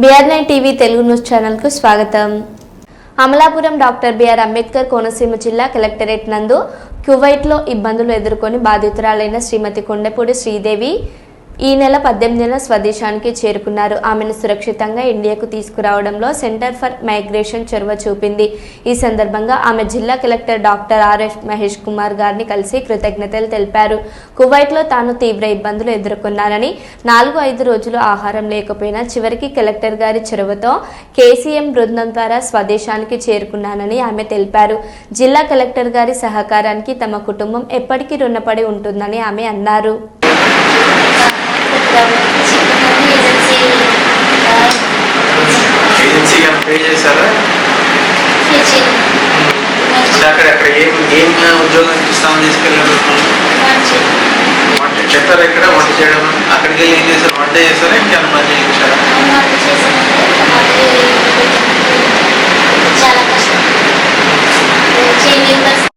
B R nine TV Telugu news ఛానల్కు స్వాగతం. Amalapuram doctor B R Ambedkar Konaseema జిల్లా collectorate నందు కువైట్లో ఇబ్బందులు ఎదుర్కొని బాధితురాలైన శ్రీమతి కొండపూడి శ్రీదేవి ఈ నెల పద్దెనిమిదిన స్వదేశానికి చేరుకున్నారు. ఆమెను సురక్షితంగా ఇండియాకు తీసుకురావడంలో సెంటర్ ఫర్ మైగ్రేషన్ చొరవ చూపింది. ఈ సందర్భంగా ఆమె జిల్లా collector doctor R F Mahesh Kumar గారిని కలిసి కృతజ్ఞతలు తెలిపారు. కువైట్లో తాను తీవ్ర ఇబ్బందులు ఎదుర్కొన్నానని నాలుగు ఐదు రోజులు ఆహారం లేకపోయినా చివరికి కలెక్టర్ గారి చొరవతో కేసీఎం బృందం ద్వారా స్వదేశానికి చేరుకున్నానని ఆమె తెలిపారు. జిల్లా కలెక్టర్ గారి సహకారానికి తమ కుటుంబం ఎప్పటికీ రుణపడి ఉంటుందని ఆమె అన్నారు. పే చేశారా? అక్కడ అక్కడ ఏం ఏం ఉద్యోగం ఇస్తామని తీసుకెళ్ళారు వంట చెప్పారా ఇక్కడ? వంట చేయడం? అక్కడికి వెళ్ళి ఏం చేశారు? వంట చేశారా? ఇంకేమైనా పని చేయించారా?